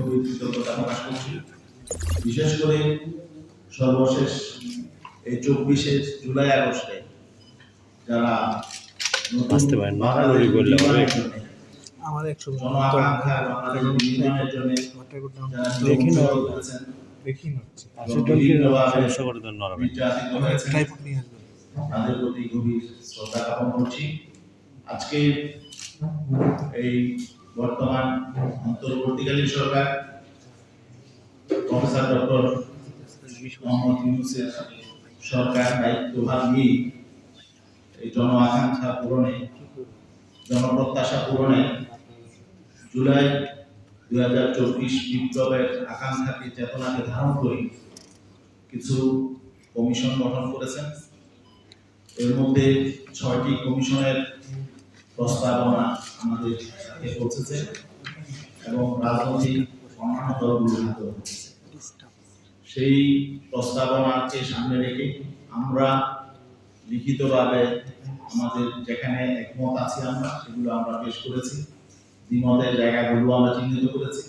গভীর কৃতজ্ঞতা প্রকাশ করছি। বিশেষ করে সর্বশেষ এই চব্বিশে জুলাই আগস্টে যারা আসতে পারেন, করলে আমার একশো দেখি না দেখি না সমস্যা করে দেন নরমে তাদের প্রতি গভীর শ্রদ্ধা জ্ঞাপন করছি। আজকে এই বর্তমান অন্তর্বর্তীকালীন সরকার, প্রফেসর ডক্টর মোহাম্মদ ইউনুসের সরকার দায়িত্বভার নিয়ে এই জন আকাঙ্ক্ষা পূরণে, জনপ্রত্যাশা পূরণে জুলাই দুই হাজার চব্বিশ বিপ্লবের আকাঙ্ক্ষাকে, চেতনাকে ধারণ করে কিছু কমিশন গঠন করেছেন। এর মধ্যে ছয়টি কমিশনের প্রস্তাবনা আমাদের সাথে পৌঁছেছে এবং রাজনৈতিক অন্যান্য দলগুলো হাতে সেই প্রস্তাবনাকে সামনে রেখে আমরা লিখিতভাবে আমাদের যেখানে একমত আছি আমরা, সেগুলো আমরা পেশ করেছি। দ্বিমতের জায়গাগুলো আমরা চিহ্নিত করেছি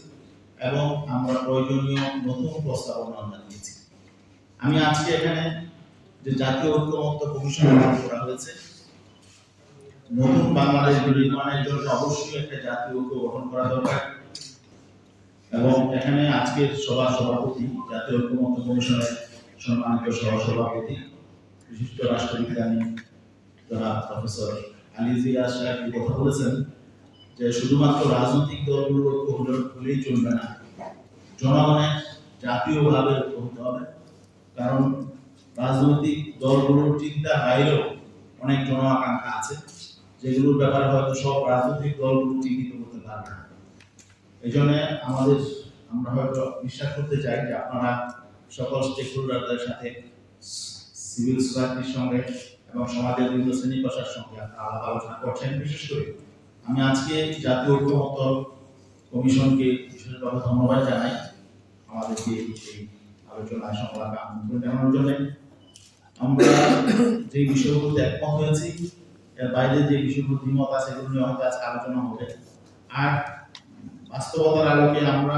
এবং আমরা প্রয়োজনীয় নতুন প্রস্তাবনা আমরা দিয়েছি। আমি আজকে এখানে যে জাতীয় ঐক্যমত্য কমিশন করা হয়েছে নতুন বাংলাদেশ নির্মাণের জন্য অবশ্যই একটা জাতীয় ঐক্য গঠন করা দরকার। এবং এখানে আজকের সভা সভাপতি, জাতীয় ঐক্যমত্য কমিশনের সম্মানিত সহ সভাপতি বিশিষ্ট রাষ্ট্রবিজ্ঞানী যারা প্রফেসর আলী জিয়া সাহেব কথা বলেছেন যে শুধুমাত্র রাজনৈতিক দলগুলোর ঐক্য হলেই চলবে না। জনগণের জাতীয়ভাবে ঐক্য হতে হবে। কারণ রাজনৈতিক দলগুলোর চিন্তা বাইরেও অনেক জন আকাঙ্ক্ষা আছে। যেগুলোর ব্যাপারে হয়তো সব রাজনৈতিক দলগুলো চিহ্নিত করতে পারবে না। এই জন্য আমাদের, আমরা হয়তো বিশ্বাস করতে চাই যে আপনারা সকল স্টেক হোল্ডারদের সাথে সিভিল সোসাইটির সঙ্গে এবং সমাজের বিভিন্ন শ্রেণি পেশার সঙ্গে আপনারা আলাপ আলোচনা করছেন। বিশেষ করে আমি আজকে জাতীয় ঐক্যমত্য কমিশনকে বিশেষভাবে ধন্যবাদ জানাই আমাদেরকে এই আলোচনায় সংলাপে আমন্ত্রণ জানানোর জন্য। আমরা যে বিষয়গুলোতে একমত হয়েছি এর বাইরে যে বিষয়গুলো দ্বিমত আছে সেগুলো নিয়ে হয়তো আজকে আলোচনা হবে। আর বাস্তবতার আলোকে আমরা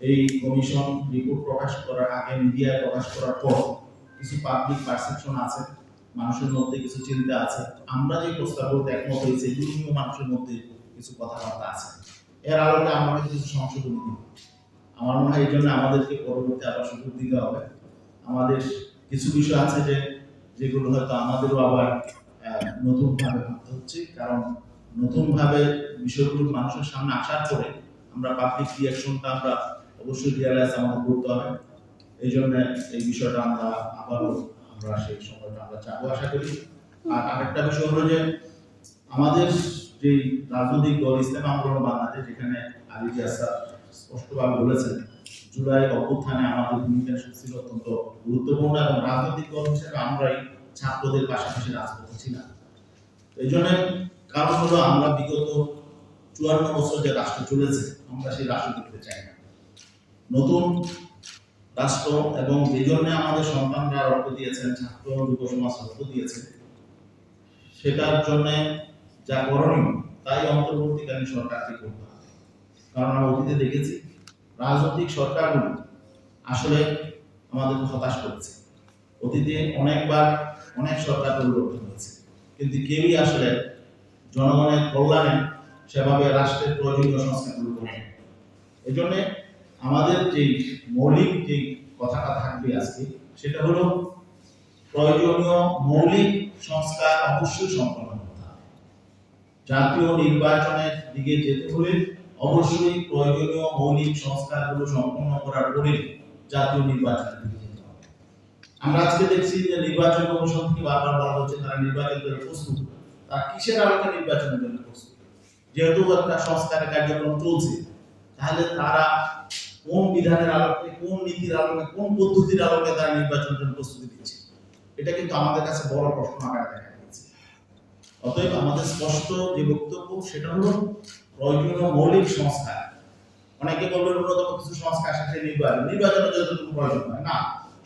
এই কমিশন রিপোর্ট প্রকাশ করার আগে মিডিয়ায় প্রকাশ করার পর কিছু পাবলিক পারসেপশন আছে, মানুষের মধ্যে কিছু চিন্তা আছে। আমরা যে প্রস্তাবগুলোতে একমত হয়েছে, এগুলো নিয়েও মানুষের মধ্যে কিছু কথাবার্তা আছে। এর আলোকে আমরা কিছু সংশোধন দিব আমার মনে হয় এই জন্য আমাদেরকে পরবর্তী আবার সুযোগ দিতে হবে। আমাদের কিছু বিষয় আছে যে, যেগুলো হয়তো আমাদেরও আবার নতুনভাবে ভাবতে হচ্ছে, কারণ নতুনভাবে বিষয়গুলো মানুষের সামনে আসার পরে আমরা পাবলিক রিয়াকশনটা আমরা অবশ্যই রিয়ালাইজ আমাদের করতে হবে। এই জন্য এই বিষয়টা আমরা আবারও আমরা সেই সময়টা আমরা চাবো আশা করি। আর আরেকটা বিষয় হলো যে আমাদের যে রাজনৈতিক দল ইসলাম আন্দোলন বাংলাদেশ, যেখানে আলী জিয়াসা স্পষ্টভাবে বলেছেন, জুলাই অভ্যুত্থানে আমাদের ভূমিকা ছিল অত্যন্ত গুরুত্বপূর্ণ এবং রাজনৈতিক দল হিসেবে আমরাই ছাত্রদের পাশাপাশি রাজপথে ছিলাম। এই জন্য কারণ হলো আমরা বিগত চুয়ান্ন বছর যে রাষ্ট্র চলেছে, আমরা সেই রাষ্ট্র দেখতে চাই না। নতুন রাষ্ট্র এবং যে জন্য আমাদের সন্তানরা রক্ত দিয়েছেন, ছাত্র, যুব সমাজ রক্ত দিয়েছে সেটার জন্য যা করণীয়, তাই অন্তর্বর্তীকালীন সরকারকে করতে হবে। কারণ আমরা অতীতে দেখেছি, রাজনৈতিক সরকারগুলো আসলে আমাদেরকে হতাশ করেছে। অতীতে অনেকবার অনেক সরকার পরিবর্তন হয়েছে। কিন্তু কেউই আসলে জনগণের কল্যাণে সেভাবে রাষ্ট্রের প্রয়োজনীয় সংস্কারগুলো করে এই জন্যে আমাদের যে মৌলিক যে কথাটা থাকবে আজকে, সেটা হলো প্রয়োজনীয় মৌলিক সংস্কার অবশ্যই সম্পন্ন জাতীয় নির্বাচনের দিকে যেতে হলে অবশ্যই প্রয়োজনীয় মৌলিক সংস্কারগুলো সম্পন্ন করার পরে জাতীয় নির্বাচনের দিকে আমরা আজকে দেখছি যে নির্বাচন কমিশন থেকে বারবার বলা হচ্ছে তারা নির্বাচনের জন্য প্রস্তুত। তারা কিসের আলোকে নির্বাচনের জন্য প্রস্তুত? যেহেতু একটা সংস্কারের কার্যক্রম চলছে, তাহলে তারা কোন বিধানের আলোকে, কোন নীতির আলোকে, কোন পদ্ধতির আলোকে তারা নির্বাচনের জন্য প্রস্তুতি দিচ্ছে এটা কিন্তু আমাদের কাছে বড় প্রশ্ন আকারে দেখা যাচ্ছে অতএব আমাদের স্পষ্ট যে বক্তব্য, সেটা হলো প্রয়োজনীয় মৌলিক সংস্কার। অনেকে বলবেন ন্যূনতম কিছু সংস্কার শেষে নির্বাচন নির্বাচনের যতটুকু প্রয়োজন হয় না।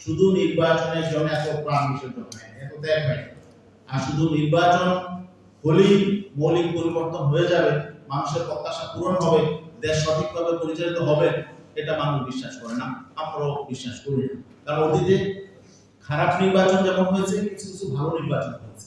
শুধু নির্বাচনের জন্য এত প্রাণ বিসর্জন হয়, এত ত্যাগ হয়। আর শুধু নির্বাচন হলেই মৌলিক পরিবর্তন হয়ে যাবে, মানুষের প্রত্যাশা পূরণ হবে, দেশ সঠিকভাবে পরিচালিত হবে, এটা মানুষ বিশ্বাস করে না। আমরাও বিশ্বাস করি না কারণ অতীতে খারাপ নির্বাচন যেমন হয়েছে, কিছু কিছু ভালো নির্বাচন হয়েছে।